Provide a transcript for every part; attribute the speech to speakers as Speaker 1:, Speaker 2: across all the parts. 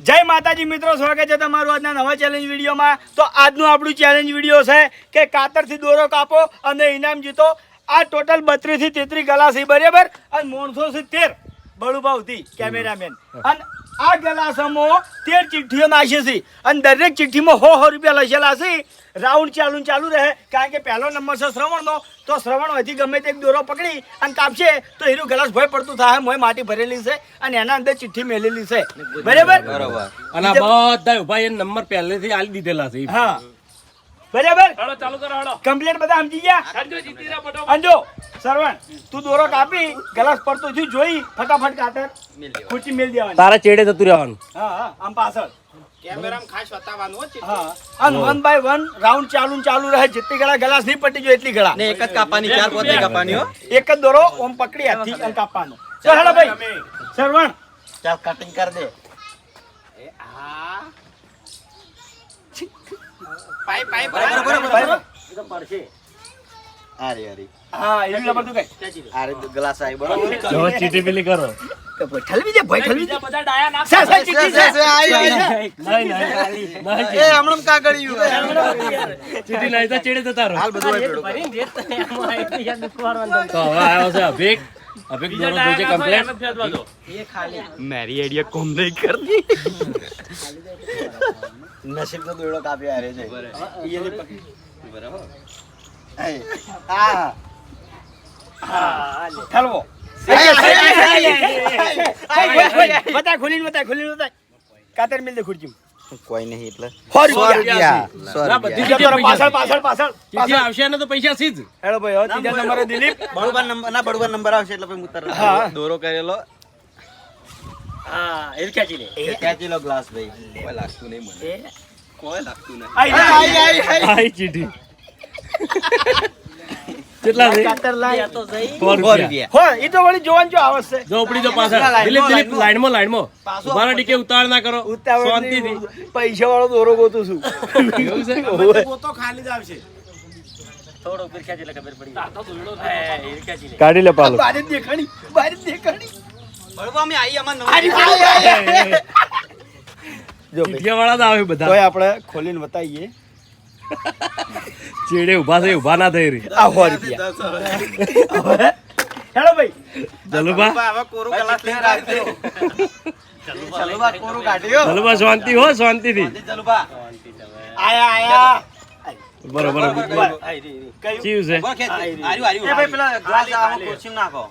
Speaker 1: જય માતાજી મિત્રો સ્વાગત છે તમારું આજના નવા ચેલેન્જ વિડીયોમાં. તો આજનું આપણું ચેલેન્જ વીડિયો છે કે કાતરથી દોરો કાપો અને ઇનામ જીતો. આ ટોટલ બત્રીસથી તેત્રીસ ગલાસી બરાબર? અને મોણસો સિત્તેર તેર બળુભાવથી કેમેરામેન અને આ ગલાસમાં તેર ચિઠ્ઠીઓ નાખી છે. અને દરેક ચિઠ્ઠીમાં સો સો રૂપિયા લખેલા છે. રાઉન્ડ ચાલુ ચાલુ રહે. કારણ કે પહેલો નંબર છે શ્રવણનો. તો શ્રવણ હજી ગમે તે એક દોરો પકડી અને કાપશે તો એનું ગલાસ ભય પડતું થાય. મોય માટી ભરેલી છે અને એના અંદર ચિઠ્ઠી મેલેલી છે. બરાબર?
Speaker 2: અને બધા ઊભા એ નંબર પહેલેથી આલી દીધેલા છે.
Speaker 1: હા. બરાબર?
Speaker 3: હાલો ચાલુ કરો હાલો.
Speaker 1: કમ્પ્લેટ બધા સમજી ગયા. અંજો સરવણ તું દોરો કાપી ગલાસ પડતો થયું જોઈ ફટાફટ કાતર ખુરચી મેલ દેવાની.
Speaker 2: તારા ચેડે જતું રહેવાનું.
Speaker 1: હા હા આમ પાછળ. હા. અને વન બાય વન રાઉન્ડ ચાલુ ચાલુ રહે. જેટલી ગળા ગ્લાસ નહીં પટી ગયો એટલી ગળા.
Speaker 4: ને એક જ કાપાની ચાર પોત નહીં હો.
Speaker 1: એક જ દોરો ઓમ પકડી હાથથી અને કાપવાનો. ચાલ ભાઈ. સરવણ.
Speaker 4: ચાલ કટિંગ કર દે. બરાબર બરાબર બરાબર.
Speaker 1: પડશે.
Speaker 4: અરે અરે
Speaker 1: હા કઈ?
Speaker 4: અરે ગ્લાસ આવી બરાબર?
Speaker 2: જો ચીટી પેલી કરો.
Speaker 1: ઠલવી દે ભાઈ ઠલવી દે.
Speaker 3: બધા ડાયા નાખ.
Speaker 1: સા સા ચીઠી
Speaker 4: સે, સે, આવી, આવી.
Speaker 2: નહીં નહીં નહીં
Speaker 4: એ હમણાં કાગળિયું
Speaker 2: ચીટી નહીં તો ચેડે જતા રહો.
Speaker 4: હાલ બધું હોય ભેળું.
Speaker 2: તો હવે આવ્યો છે અભિક. અભિક
Speaker 3: બીજા
Speaker 2: જોજે કમ્પ્લેટ
Speaker 3: એમ જ ફેરવા
Speaker 4: આઈડિયા કોમ નહીં કરતી. નસીબ તો દોડો કાપી આરે છે. બરાબર. આ
Speaker 1: ઠલવો. બતાય ખોલીને બતાય ખોલીને બતાય કાતર મિલ દે ખુરચી
Speaker 4: કોઈ નહીં એટલે
Speaker 1: સો
Speaker 4: રૂપિયા
Speaker 2: ના, બધી
Speaker 1: પાછળ પાછળ પાછળ પાછળ
Speaker 2: આવશે ને તો પૈસા સીધ
Speaker 1: હેલો ભાઈ હવે ત્રીજા નંબરે દિલીપ
Speaker 4: બળવા નંબર ના બળવા નંબર આવશે એટલે પછી ઉતર દોરો કરેલો
Speaker 1: હા એ ખેંચી લે
Speaker 4: ખેંચી લો ગ્લાસ ભાઈ કોઈ લાગતું નહીં મને કોઈ લાગતું નહીં
Speaker 1: આઈ આઈ આઈ
Speaker 2: આઈ ચીટી કેટલા છે રૂપિયા.
Speaker 4: રૂપિયા.
Speaker 1: હો ઈ તો વળી જોવાનું જો આવશે.
Speaker 2: ઝોપડી જો પાછળ. દિલીપ દિલીપ
Speaker 1: લાઈનમાં.
Speaker 2: લાઈનમાં ઉભાના ટીકે ઉતાવળ ના કરો. શાંતિથી.
Speaker 1: પૈસા વાળો દોરો ગોતું છું.
Speaker 2: એવું છે?
Speaker 3: આ તો દોયડો છે.
Speaker 2: કાઢી લે પાલો.
Speaker 1: બારી દેખાણી બારી દેખાણી.
Speaker 4: આઈ અમાર.
Speaker 1: જો
Speaker 2: વાળા જ આવે બધા.
Speaker 1: આપણે ખોલીને બતાવીએ.
Speaker 2: ચેડે ઊભા થઈ ઊભા ના થઈ રહી.
Speaker 1: આ સો રૂપિયા. હેલો ભાઈ.
Speaker 2: જલુભા
Speaker 4: હવે કોરું ગ્લાસ લઈને રાખજો ચલુબા કોરું કાઢ્યો?
Speaker 2: જલુભા શાંતિ હો શાંતિથી.
Speaker 4: ચલુબા
Speaker 1: આયા આયા.
Speaker 2: બરોબર ચીવ છે?
Speaker 4: બોલ ખેંચ. આર્યું આર્યું. એ ભાઈ પેલા ગ્લાસ આમાં ખુરશીમાં નાખો.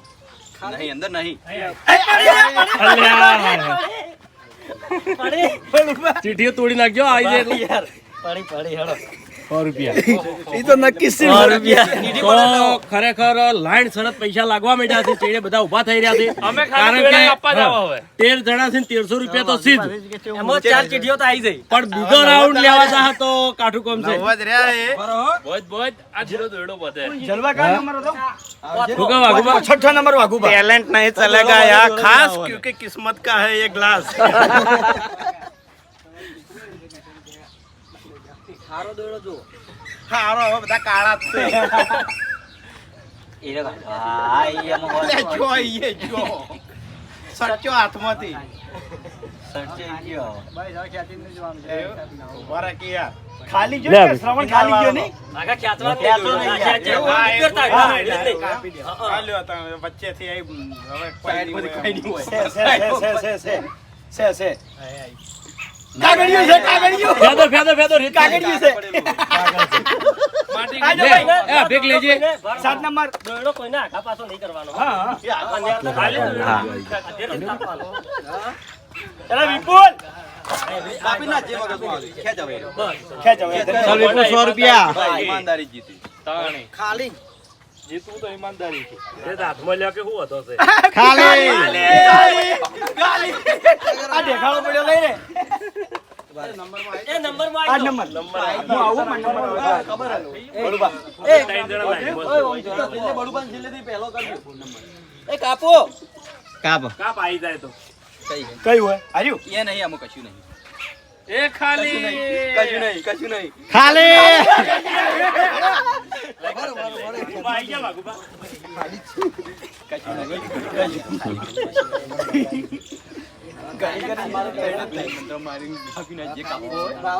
Speaker 4: નહીં અંદર નહીં.
Speaker 2: ચીઠીઓ તોડી નાખજો આવી જાય એટલે. ખરેખર લાઈન સરત પૈસા લાગવા માંડ્યા છે ઊભા થઈ રહ્યા છે. તેર જણા છે તેરસો રૂપિયા તો રાઉન્ડ લેવા જા તો કાઠું કોમ છે.
Speaker 3: બોજ આ
Speaker 4: ટેલેન્ટ નહીં ચલેગા યાર. ખાસ ક્યોંકિ કિસ્મત કા હૈ યે ગ્લાસ હારો હવે બધા કાળા જ છે. લે, જો આઈએ, જો. સચ્ચો હાથમાંથી. કે યાર.
Speaker 1: ખાલી જો
Speaker 2: ભાઈ.
Speaker 1: શ્રવણ ખાલી ગયો નહીં?
Speaker 3: આગા જ.
Speaker 4: કાપી દે. હવે કોઈ હોય.
Speaker 1: કાગળિયું છે કાગળિયું.
Speaker 2: ફેદો ફેદો ફેદો રીત
Speaker 1: કાગળિયું છે. હા હા.
Speaker 3: ખાલી
Speaker 4: હા.
Speaker 3: જીતવું તો ઈમાનદારી છે.
Speaker 2: એ હાથમાં લ્યો કે શું હતો
Speaker 4: ખાલી.
Speaker 1: આ દેખાડો પડ્યો લઈ
Speaker 4: કાપો કાપ
Speaker 2: કાપ આવી જાય તો
Speaker 4: કઈ
Speaker 1: હોય હાર્યું
Speaker 4: એ નહીં અમુક કશું નહીં
Speaker 3: એ ખાલી
Speaker 4: કશું નહીં કશું નહીં
Speaker 2: ખાલી આવી ગયા વાઘુબા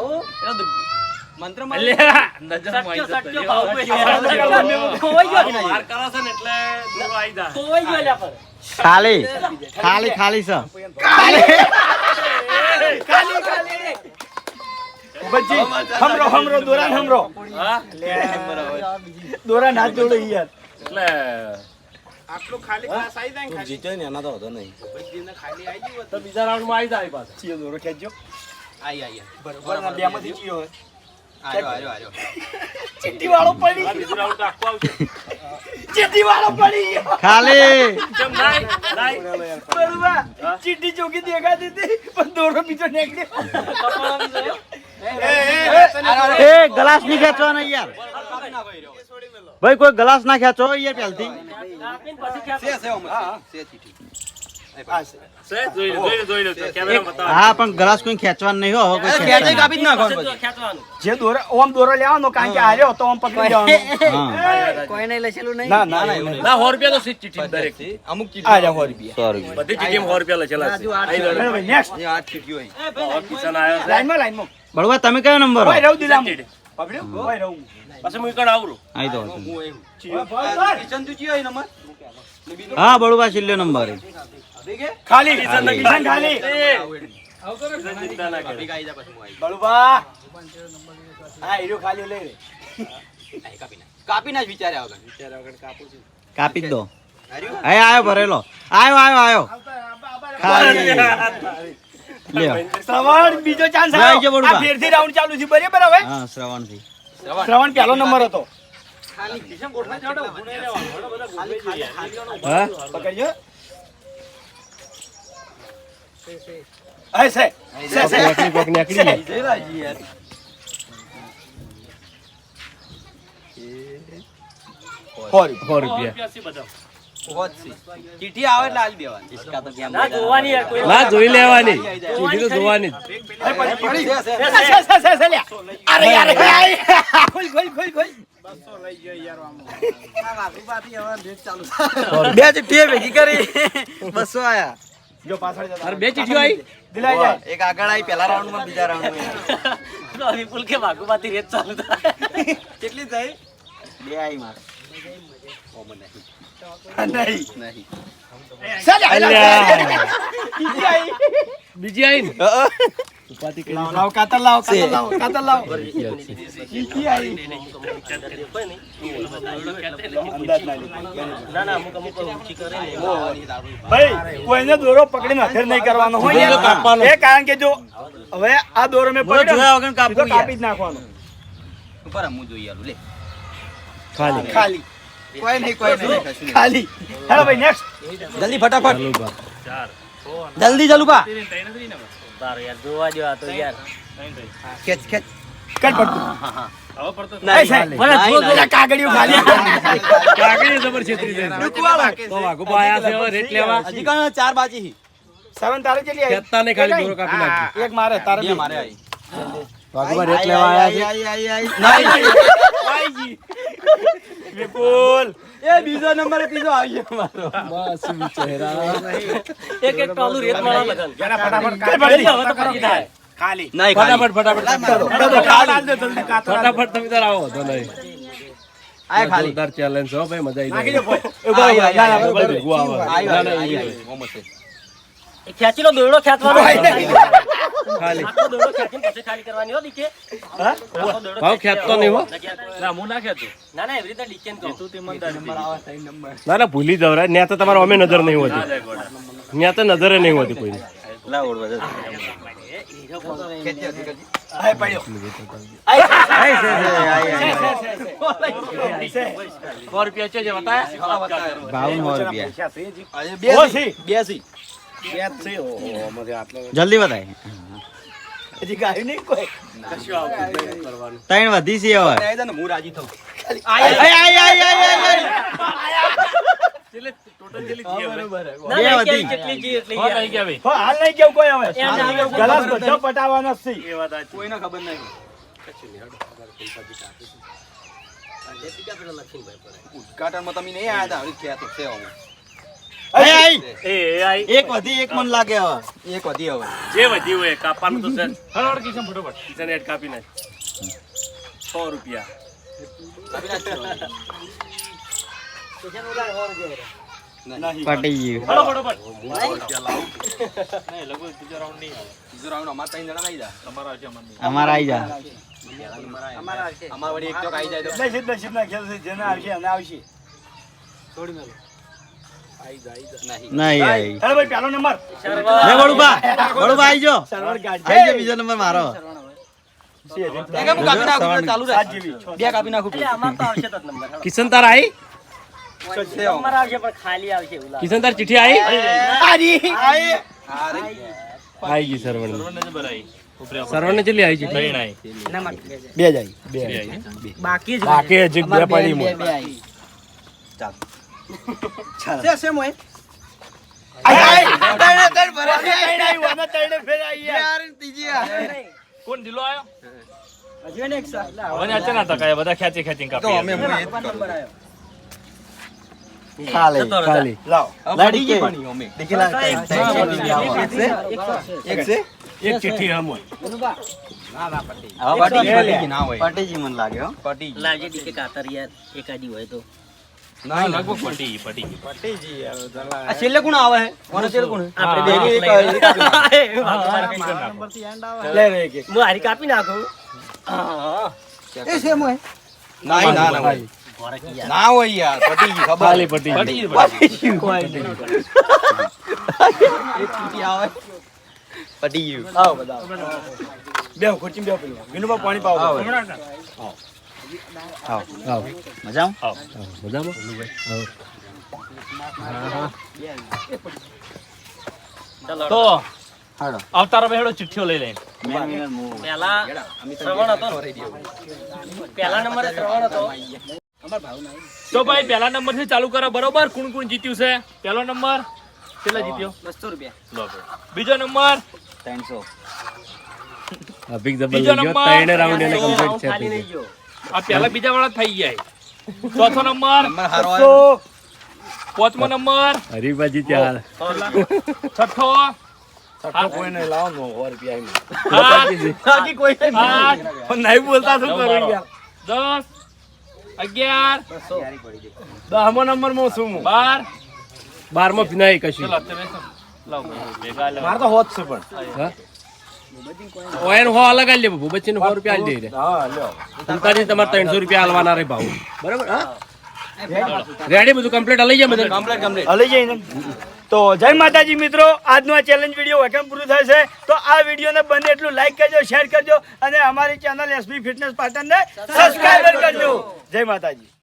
Speaker 4: મંત્ર
Speaker 2: અલ્યા, નજરમાં આવી જતો રહ્યો. વાર કરો છો ને એટલે દોરો આઈ જાય.
Speaker 5: ખાલી ખાલી ખાલી છે.
Speaker 1: ભૂપતજી, હમરો હમરો દોરાન હમરો.
Speaker 2: હા?
Speaker 1: દોરાન હાથ જોડો યાર.
Speaker 2: એટલે
Speaker 4: જીત્યો ને એના તો હતો નહીં
Speaker 2: તો બીજા રાઉન્ડમાં આવી જાય પાછા.
Speaker 1: ચિયો દોરો ખેંચજો
Speaker 4: આઈ આઈ
Speaker 1: બરોબર ના બે માંથી ચિયો હોય.
Speaker 4: આયો આયો આયો
Speaker 1: ચીટી વાળો પડી
Speaker 2: બીજું રાઉન્ડ આખો આવશે.
Speaker 1: ચીટી વાળો પડી ગયો
Speaker 5: ખાલી
Speaker 2: જમ નાઈ નાઈ
Speaker 1: બરોબર ચીટી ચોકી દેખાતી હતી પણ દોરો બીજો નીકળ્યો
Speaker 5: એ ગ્લાસ નહીં ખેંચવાનો યાર ભાઈ કોઈ ગ્લાસ ના ખેંચો યાર પહેલથી?
Speaker 4: ચીઠી.
Speaker 5: હા પણ ગ્લાસ કોઈ ખેંચવાનું નહીં હોય કોઈ
Speaker 4: કાપી જ નાખો
Speaker 1: જે દોરો ઓમ દોરો લેવાનો કારણ કે હાર્યો તો ઓમ પકડી જવાનો
Speaker 5: હા.
Speaker 1: નહીં? ના ના
Speaker 2: ના, સો રૂપિયા તો સીટ ચીઠી દરેક.
Speaker 4: અમુક
Speaker 1: આ જા સો રૂપિયા.
Speaker 5: સો રૂપિયા.
Speaker 2: બધી ચીઠી સો રૂપિયા લખેલા છે.
Speaker 4: નેક્સ્ટ આઠ ચીઠીઓ અહીં.
Speaker 1: લાઈનમાં લાઈનમાં.
Speaker 5: બળવા તમે કયો નંબર
Speaker 1: હોય રહું દિલામું રહું.
Speaker 2: પછી હું આવરું.
Speaker 5: આઈ તો
Speaker 4: નંબર?
Speaker 5: બળવા છેલ્લો નંબર?
Speaker 1: ખાલી. કિશન ખાલી.
Speaker 2: કિશન ના
Speaker 4: જા.
Speaker 1: બળુબા હા હીરો ખાલી લઈ રે
Speaker 4: કાપી. કાપી નાખ વિચાર્યા વગર.
Speaker 5: કાપી જ દો. આયો ભરેલો. આયો આયો આયો. ખાલી.
Speaker 1: શ્રવણ બીજો ચાન્સ આવ્યો. આ ફેરથી રાઉન્ડ ચાલુ છે બરાબર હવે?
Speaker 5: હા શ્રવણથી
Speaker 1: શ્રવણ પહેલો નંબર હતો.
Speaker 5: હા.
Speaker 4: યાર. ચીઠી આવે આલી
Speaker 2: ના, જોઈ લેવાની. ચીઠી તો જોવાની
Speaker 1: અરે યાર ખોલ ખોલ ખોલ ખોલ.
Speaker 5: બે ચિઠ્ઠી ભેગી કરી. બસો આયા.
Speaker 1: જો પાછળ
Speaker 2: અરે બે ચીઠીઓ આવી
Speaker 1: દિલાઈ જાય.
Speaker 4: એક આગળ આવી પહેલા રાઉન્ડમાં બીજા રાઉન્ડમાં કેટલી થઈ?
Speaker 5: બે આવી મારે.
Speaker 1: ઓ
Speaker 2: અલ્યા.
Speaker 1: બીજી આઈ.
Speaker 2: બીજી આવી ને
Speaker 1: લાવ લાવ કાતર લાવ કાતર લાવ કાતર લાવ બીજી આઈ. અંદાજ ના લે. ભાઈ કોઈને દોરો પકડીને હથેર નહીં કરવાનો હોય
Speaker 2: કાપવાનો.
Speaker 1: એ કારણ કે જો હવે આ દોરો મેં પકડ્યો
Speaker 5: વગર
Speaker 1: ને, કાપી જ નાખવાનો
Speaker 4: ઉપર હું જોઈએ લે
Speaker 2: ખાલી
Speaker 1: ખાલી
Speaker 4: કોઈ નહીં કોઈ નહીં.
Speaker 1: ખાલી. હેલો ભાઈ નેક્સ્ટ
Speaker 5: જલ્દી ફટાફટ. જલ્દી જલુબા
Speaker 4: ખેંચ ખેંચ.
Speaker 1: કટ પડતું.
Speaker 4: નહીં,
Speaker 1: સાહેબ.
Speaker 4: નહીં, નહીં.
Speaker 1: પેલા કાગળિયું ખાલી.
Speaker 2: કાગળી જબર છેતરી જાય. તો વાઘુબા આયા છે હવે રેટ લેવા.
Speaker 4: હજી કાં ચાર બાજી હી.
Speaker 1: તારે કેટલી આવી?
Speaker 2: ખેંચતા નહીં, ખાલી દોરો કાપી નાખજો.
Speaker 1: એક મારે તારે
Speaker 4: બે. મારે આવી.
Speaker 2: વાઘુબા રેટ લેવા આયા છે.
Speaker 5: આઈ આઈ આઈ.
Speaker 4: નહીં.
Speaker 1: વિપુલ
Speaker 4: એ બીજો નંબર ત્રીજો આવી ગયો મારો.
Speaker 2: માસૂમ ચહેરા.
Speaker 1: એક ફટાફટ કાગળિયું ખાલી થાય. ખાલી.
Speaker 4: નહીં
Speaker 2: ફટાફટ ફટાફટ
Speaker 1: બધો કાગળ આલ દે જલ્દી કાતર આલ દે.
Speaker 2: ફટાફટ તમે તાર આવો તો નહીં.
Speaker 4: આય ખાલી.
Speaker 2: જોરદાર ચેલેન્જ હો ભાઈ મજા આવી
Speaker 1: દે ભાઈ. એ બરાબર,
Speaker 4: આઈ, આઈ,
Speaker 1: ના, ના,
Speaker 4: આઈ,
Speaker 1: બરાબર.
Speaker 2: ભેગું આવે. ખાલી. ભાવ ખેંચતો નહીં હો? ના ના ભૂલી જાવ રે. ત્યાં તો તમારે અમે નજર નહીં હોતી. ત્યાં તો નજરે નહીં હોતી કોઈ
Speaker 4: લાવ ઓળવા જજો. ખેંચી હતી, ખેંચી.
Speaker 1: આય પડ્યો.
Speaker 5: આઈ છે છે આઈ
Speaker 1: છે,
Speaker 5: આઈ
Speaker 1: છે, છે, છે. છે.
Speaker 2: સો રૂપિયા છે જે બતાયા?
Speaker 5: બાવન રૂપિયા.
Speaker 4: આજે બે
Speaker 1: ઓ
Speaker 4: સી.
Speaker 1: સી.
Speaker 4: બે સી.
Speaker 5: જલ્દી બતાય
Speaker 1: હજી ગાયું નહીં કોઈ?
Speaker 5: ત્રણ વધી છે હવે.
Speaker 4: હું રાજી થઉં.
Speaker 1: નહીં.
Speaker 4: ઉદઘાટનમાં તમે નહીં આયા હતા? હવે કહેતો છે હું.
Speaker 5: એક વધી એક મન લાગે હવે.
Speaker 4: એક વધી હવે.
Speaker 3: જે વધ્યું હોય કાપવાનું તો છે હળવળ કિશન ફટોફટ. કિશન હેડ કાપી નાખ. સો રૂપિયા.
Speaker 5: પટી ગયું.
Speaker 3: હળો
Speaker 4: રાઉન્ડ અમાર આવી જાય.
Speaker 5: અમારે આઈ જા
Speaker 4: અમાર વળી એક ચોક આવી જાય તો.
Speaker 1: નસીબ નસીબના ખેલ છે જેને આવશે એને આવશે.
Speaker 5: નહીં આઈ
Speaker 1: હેલો ભાઈ પહેલો નંબર.
Speaker 5: લે વળુબા વળુબા આવી જો
Speaker 1: સર્વર ગાડી.
Speaker 5: આઈ જો બીજો નંબર મારો.
Speaker 4: એક હું કાપી નાખું ચાલુ રહે
Speaker 1: સાત જેવી.
Speaker 4: બે કાપી નાખું
Speaker 3: કિશન તાર આઈ? કિશન તાર ચિઠ્ઠી આઈ? આઈ ગઈ. સરવણ સરવણ ચલી આવી ચિઠ્ઠી?
Speaker 1: બે જાય બે
Speaker 3: બાકી હજી બે પડી મોય. કોણ દિલો આયો? હવે અચાનક તકાય બધા ખેંચી ખેંચી
Speaker 4: તો
Speaker 3: કાપી
Speaker 4: અમે એ જ
Speaker 5: ખાલી ખાલી.
Speaker 1: લાવ.
Speaker 5: લડી ગઈ
Speaker 4: પણ અમે.
Speaker 5: દેખલા
Speaker 4: એક છે?
Speaker 3: એક ચિઠ્ઠી હમ હોય
Speaker 4: પટી ગઈ, પટી ના હોય.
Speaker 5: પટીજી મન લાગે હો.
Speaker 4: પટી ગઈ.
Speaker 6: દીકે કાતર યાર એકાદી હોય તો.
Speaker 4: ના.
Speaker 3: લગભગ પટી ગઈ, પટી ગઈ.
Speaker 4: આ છેલ્લે કોણ આવે? હે કોનો છેલ્લે કોણ?
Speaker 6: આપણે
Speaker 4: બે
Speaker 6: બે
Speaker 4: એક- એક કાપી
Speaker 1: લે રે એક એક.
Speaker 6: હું હારી કાપી નાખું.
Speaker 4: ના, ના, ના હોય. ના હોય યાર પટી ગઈ ખબર.
Speaker 3: ખાલી પટી ગઈ.
Speaker 4: એક ચીટી આવે પટી ગયું.
Speaker 1: આવો બધા બે ખુરચી બે પેલું. વિનુભા પાણી પાવો.
Speaker 5: મજામાં
Speaker 3: મજામાં? તો અવતારો બેહડો ચિઠ્ઠીઓ લઈ લે
Speaker 5: મેન વિનર મુ
Speaker 6: શ્રવણ હતો પેલા નંબરે શ્રવણ હતો
Speaker 3: તો ભાઈ પહેલા નંબરથી ચાલુ કરો બરોબર કોણ કોણ જીત્યું છે પહેલો નંબર કેટલા જીત્યો
Speaker 6: બસો રૂપિયા
Speaker 3: લો બીજો નંબર
Speaker 5: ત્રણસો
Speaker 3: બીજો નંબર
Speaker 6: ખાલી લઈ ગયો
Speaker 3: આ પહેલા બીજા વાળા થઈ જાય. ચોથો નંબર. પાંચમો નંબર.
Speaker 2: હરીબાજી ત્યાં
Speaker 3: છઠ્ઠો.
Speaker 1: છઠ્ઠો કોઈને લાવો નો સો રૂપિયા
Speaker 3: આઠ, આઠ,
Speaker 1: નહીં. બોલતા શું કરું યાર
Speaker 3: દસ અગિયાર
Speaker 1: દસમો નંબરમાં શું
Speaker 3: બાર.
Speaker 2: બારમાં નહીં કશું.
Speaker 1: મારે તો હોત છે પણ.
Speaker 2: ઓયન હો અલગ આલી દે ભૂપતસિંહ સો રૂપિયા આલી દે
Speaker 1: હા લ્યો.
Speaker 2: અંતાજી તમારે ત્રણસો રૂપિયા આલવાના રે ભાવ. બરાબર હા? રેડી બધું કમ્પ્લીટ લઈ જાય બધું.
Speaker 4: કમ્પ્લીટ કમ્પ્લીટ
Speaker 1: હલી જઈને તો જય માતાજી મિત્રો આજનો આ ચેલેન્જ વીડિયો વખત પૂરું થાય છે. તો આ વિડીયોને બને એટલું લાઈક કરજો શેર કરજો અને અમારી ચેનલ એસબી ફિટનેસ પાટણને સબસ્ક્રાઈબર કરજો જય માતાજી.